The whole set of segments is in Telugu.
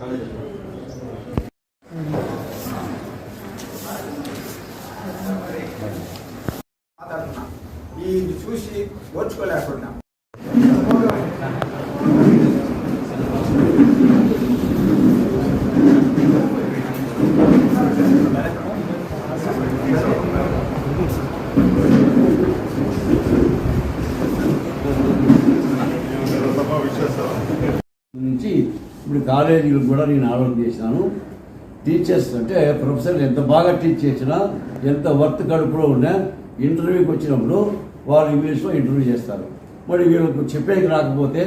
మాట్లాడుతున్నా ఈ చూసి ఓర్చుకోలేకుండా నుంచి ఇప్పుడు కాలేజీలకు కూడా నేను ఆలోచన చేశాను టీచర్స్ అంటే ప్రొఫెసర్లు ఎంత బాగా టీచ్ చేసినా ఎంత వర్త్ కడుపులో ఉన్నా ఇంటర్వ్యూకి వచ్చినప్పుడు వాళ్ళు ఇంగ్లీష్లో ఇంటర్వ్యూ చేస్తారు. మరి వీళ్ళకు చెప్పేకి రాకపోతే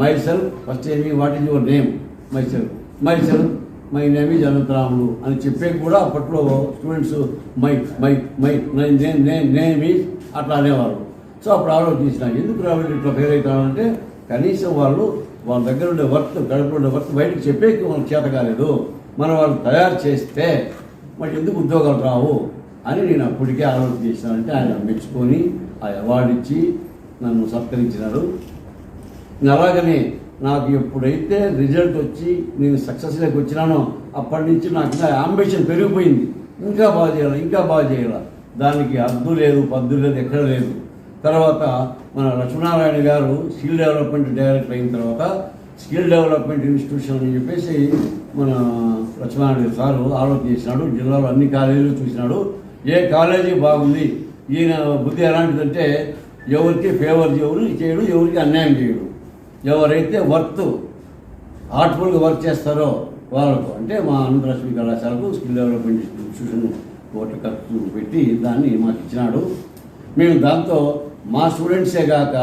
మై సెల్ఫ్ ఫస్ట్ ఏమి what is your name myself myself my name is Anantharamulu అని చెప్పేకి కూడా అప్పట్లో students my my my name is అట్లా అనేవారు సో అప్పుడు ఆలోచించిన ఎందుకు రావాలి ఇట్లా ఫెయిల్ అవుతానంటే కనీసం వాళ్ళు వాళ్ళ దగ్గర ఉండే వర్క్ గడుపు ఉండే వర్క్ బయటకు చెప్పేకి వాళ్ళకి చేత కాలేదు. మనం వాళ్ళు తయారు చేస్తే మరి ఎందుకు ఉద్యోగాలు రావు అని నేను అప్పటికే ఆలోచన చేశానంటే ఆయన మెచ్చుకొని ఆ అవార్డు ఇచ్చి నన్ను సత్కరించినారు. అలాగనే నాకు ఎప్పుడైతే రిజల్ట్ వచ్చి నేను సక్సెస్లోకి వచ్చినానో అప్పటి నుంచి నాకు అంబిషన్ పెరిగిపోయింది. ఇంకా బాగా చేయాలి ఇంకా బాగా చేయాలి? దానికి అద్దు లేదు పద్దు లేదు ఎక్కడ లేదు. తర్వాత మన లక్ష్మీనారాయణ గారు స్కిల్ డెవలప్మెంట్ డైరెక్టర్ అయిన తర్వాత స్కిల్ డెవలప్మెంట్ ఇన్స్టిట్యూషన్ అని చెప్పేసి మన లక్ష్మీనారాయణ సారు ఆలోచన చేసినాడు. జిల్లాలో అన్ని కాలేజీలు చూసినాడు. ఏ కాలేజీ బాగుంది? ఈయన బుద్ధి ఎలాంటిదంటే ఎవరికి ఫేవర్ చేయడు చేయడు ఎవరికి అన్యాయం చేయడు. ఎవరైతే వర్త్ హార్ట్ఫుల్గా వర్క్ చేస్తారో వాళ్ళకు అంటే మా అనంతరశ్మి కళాశాలకు స్కిల్ డెవలప్మెంట్ ఇన్స్టిట్యూషన్ ఒకటి ఖర్చు పెట్టి దాన్ని మాకు ఇచ్చినాడు. మేము దాంతో మా స్టూడెంట్సే కాక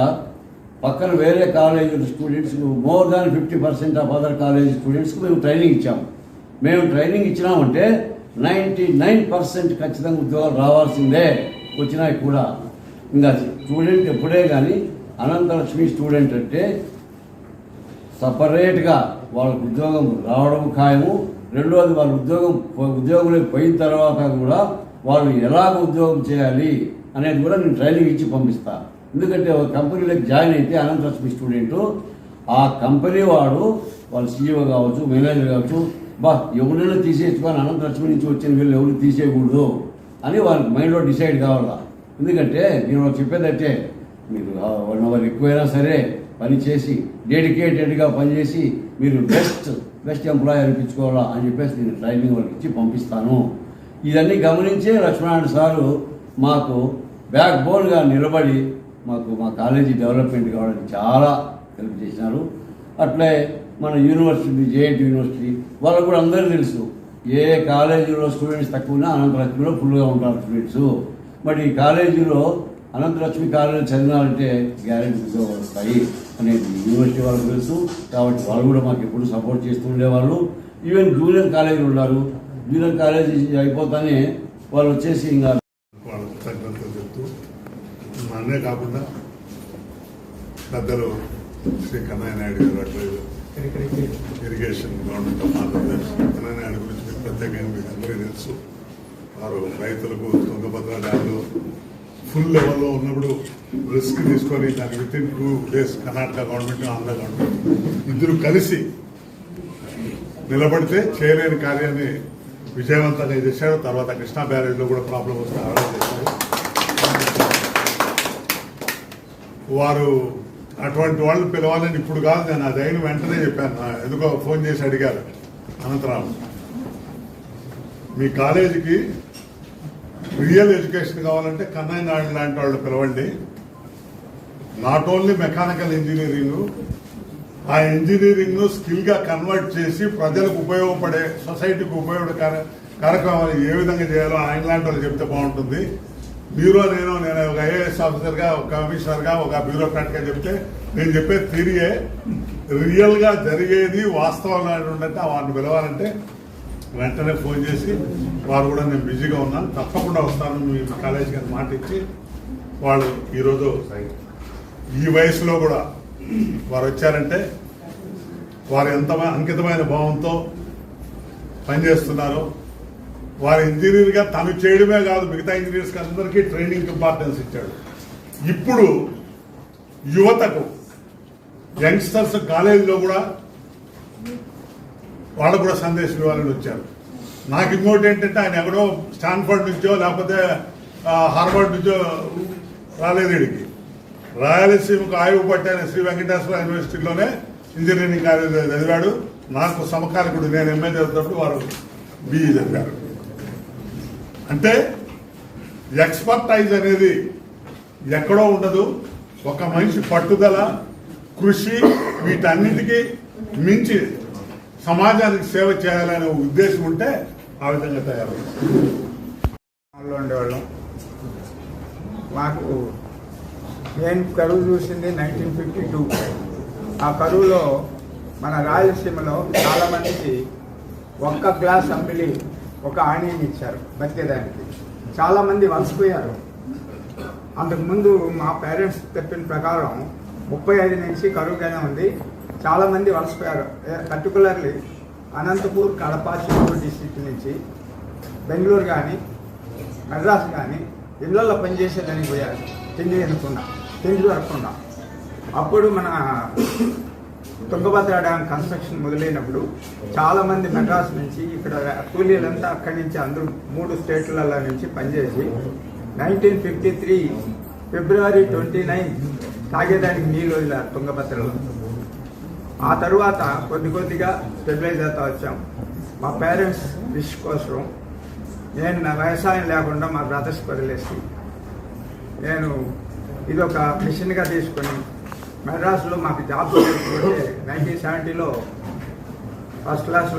పక్కన వేరే college students more than fifty percent of other college స్టూడెంట్స్కి మేము ట్రైనింగ్ ఇచ్చాము మేము ట్రైనింగ్ ఇచ్చినామంటే నైంటీ నైన్ పర్సెంట్ ఖచ్చితంగా ఉద్యోగాలు రావాల్సిందే వచ్చినాయి కూడా. ఇంకా స్టూడెంట్ ఎప్పుడే కానీ అనంతలక్ష్మి స్టూడెంట్ అంటే సపరేట్గా వాళ్ళకు ఉద్యోగం రావడం ఖాయము. రెండోది వాళ్ళ ఉద్యోగం ఉద్యోగంలోకి పోయిన తర్వాత కూడా వాళ్ళు ఎలాగ ఉద్యోగం చేయాలి? అనేది కూడా నేను ట్రైనింగ్ ఇచ్చి పంపిస్తాను ఎందుకంటే ఒక కంపెనీలోకి జాయిన్ అయితే అనంతలక్ష్మి స్టూడెంట్ ఆ కంపెనీ వాడు వాళ్ళు సీఈఓ కావచ్చు మేనేజర్ కావచ్చు బా ఎవరైనా తీసేసుకొని అనంతలక్ష్మి నుంచి వచ్చిన వీళ్ళు ఎవరు తీసేయకూడదు అని వాళ్ళకి మైండ్లో డిసైడ్ కావాలా. ఎందుకంటే నేను చెప్పేదంటే మీరు వన్ అవర్ ఎక్కువైనా సరే పని చేసి డెడికేటెడ్గా పనిచేసి మీరు బెస్ట్ బెస్ట్ ఎంప్లాయీ అనిపించుకోవాలా అని చెప్పేసి నేను ట్రైనింగ్ వాళ్ళకి ఇచ్చి పంపిస్తాను. ఇదన్నీ గమనించే లక్ష్మణారాయణ సారు మాకు బ్యాక్ బోన్గా నిలబడి మాకు మా కాలేజీ డెవలప్మెంట్ కావడానికి చాలా హెల్ప్ చేసినారు. అట్లే మన యూనివర్సిటీ జేఎన్టీ యూనివర్సిటీ వాళ్ళకు కూడా అందరూ తెలుసు. ఏ కాలేజీలో స్టూడెంట్స్ తక్కువ అనంతలక్ష్మిలో ఫుల్గా ఉంటారు స్టూడెంట్స్ మరి ఈ కాలేజీలో అనంతలక్ష్మి కాలేజీ చదివినారంటే గ్యారెంటీ వస్తాయి అనేది యూనివర్సిటీ వాళ్ళకి తెలుసు. కాబట్టి వాళ్ళు కూడా మాకు ఎప్పుడు సపోర్ట్ చేస్తూ ఉండేవాళ్ళు. ఈవెన్ జూనియర్ కాలేజీలు ఉన్నారు. జూనియర్ కాలేజీ అయిపోతానే వాళ్ళు వచ్చేసి ఇంకా నన్నే కాకుండా పెద్దలు శ్రీ కన్నయ్య నాయుడు గారు అట్లా irrigation government of Andhra Pradesh Kannayya Naidu గురించి మీకు ప్రత్యేకంగా మీకు అందరికీ తెలుసు. వారు రైతులకు తుంగభద్ర డ్యామ్లో ఫుల్ లెవెల్లో ఉన్నప్పుడు రిస్క్ తీసుకొని దాని within two days Karnataka government Andhra government ఇద్దరు కలిసి నిలబడితే చేయలేని కార్యాన్ని విజయవంతంగా చేశారు. తర్వాత కృష్ణా బ్యారేజ్లో కూడా ప్రాబ్లం వస్తే ఆర్డర్ చేశారు. వారు అటువంటి వాళ్ళు పిలవాలని ఇప్పుడు కాదు నేను అది అయిన వెంటనే చెప్పాను. ఎందుకో ఫోన్ చేసి అడిగారు అనంతరావు. మీ కాలేజీకి రియల్ ఎడ్యుకేషన్ కావాలంటే కన్నయ్య నాయుడు లాంటి వాళ్ళు పిలవండి. నాట్ ఓన్లీ మెకానికల్ ఇంజనీరింగ్ ఆ ఇంజనీరింగ్ను స్కిల్గా కన్వర్ట్ చేసి ప్రజలకు ఉపయోగపడే సొసైటీకి ఉపయోగపడే కార్యక్రమాలు ఏ విధంగా చేయాలో ఆయన లాంటి వాళ్ళు చెప్తే బాగుంటుంది. బ్యూరో నేను నేను ఒక ఐఏఎస్ ఆఫీసర్గా ఒక కమిషనర్గా ఒక బ్యూరోక్రాట్గా చెప్తే నేను చెప్పే థిరియే రియల్గా జరిగేది వాస్తవంగా ఉండంటే వారిని పిలవాలంటే వెంటనే ఫోన్ చేసి వారు కూడా నేను బిజీగా ఉన్నాను తప్పకుండా వస్తాను మీ కాలేజీకి అని మాట ఇచ్చి వాళ్ళు ఈరోజు ఈ వయసులో కూడా వారు వచ్చారంటే వారు ఎంత అంకితమైన భావంతో పనిచేస్తున్నారో వారు ఇంజనీర్గా తను చేయడమే కాదు మిగతా ఇంజనీర్స్కి అందరికీ ట్రైనింగ్ ఇంపార్టెన్స్ ఇచ్చాడు. ఇప్పుడు యువతకు యంగ్స్టర్స్ కాలేజీలో కూడా వాళ్ళు కూడా సందేశం ఇవ్వాలని వచ్చారు. నాకు ఇంకోటి ఏంటంటే ఆయన ఎక్కడో స్టాన్ఫర్డ్ నుంచో లేకపోతే హార్వర్డ్ నుంచో రాలేదు వీడికి రాయలసీమకు ఆయువు పట్టిన శ్రీ వెంకటేశ్వర యూనివర్సిటీలోనే ఇంజనీరింగ్ కాలేజీలో చదివాడు. నాకు సమకాలికుడు నేను ఎంఏ చదివినప్పుడు వారు బీఈ చదివారు. అంటే ఎక్స్పర్టైజ్ అనేది ఎక్కడో ఉండదు. ఒక మనిషి పట్టుదల కృషి వీటన్నిటికీ మించి సమాజానికి సేవ చేయాలనే ఉద్దేశం ఉంటే ఆ విధంగా తయారవుతుంది. ఉండేవాళ్ళం. మాకు నేను కరువు చూసింది నైన్టీన్ ఫిఫ్టీ టూ ఆ కరువులో మన రాయలసీమలో చాలామందికి ఒక్క గ్లాస్ అంబిలి ఒక ఆణియం ఇచ్చారు బతికేదానికి. చాలామంది వలసిపోయారు. అంతకుముందు మా పేరెంట్స్ చెప్పిన ప్రకారం ముప్పై ఐదు నుంచి కరువుగానే ఉంది. చాలామంది వలసిపోయారు. పర్టికులర్లీ అనంతపూర్ కడప చిత్తూరు డిస్టిక్ నుంచి బెంగళూరు కానీ మద్రాసు కానీ ఇళ్ళల్లో పనిచేసేదానికి పోయారు. తిండి తినకుండా తిండి దొరకకుండా. అప్పుడు మన తుంగభద్ర డ్యామ్ కన్స్ట్రక్షన్ మొదలైనప్పుడు చాలా మంది మెడ్రాస్ నుంచి ఇక్కడ కూలీలంతా అక్కడి నుంచి అందరూ మూడు స్టేట్లలో నుంచి పనిచేసి nineteen fifty three February twenty nine తాగేదానికి నీళ్ళు వదిలారు తుంగభద్రలో. ఆ తరువాత కొద్ది కొద్దిగా స్టెబిలైజ్ అవుతా వచ్చాం. మా పేరెంట్స్ విష్ కోసం నేను నా వ్యవసాయం లేకుండా మా బ్రదర్స్ వదిలేసి నేను ఇది ఒక మిషన్గా తీసుకొని మెడ్రాస్లో మాకు జాబ్ నైన్టీన్ సెవెంటీలో ఫస్ట్ క్లాస్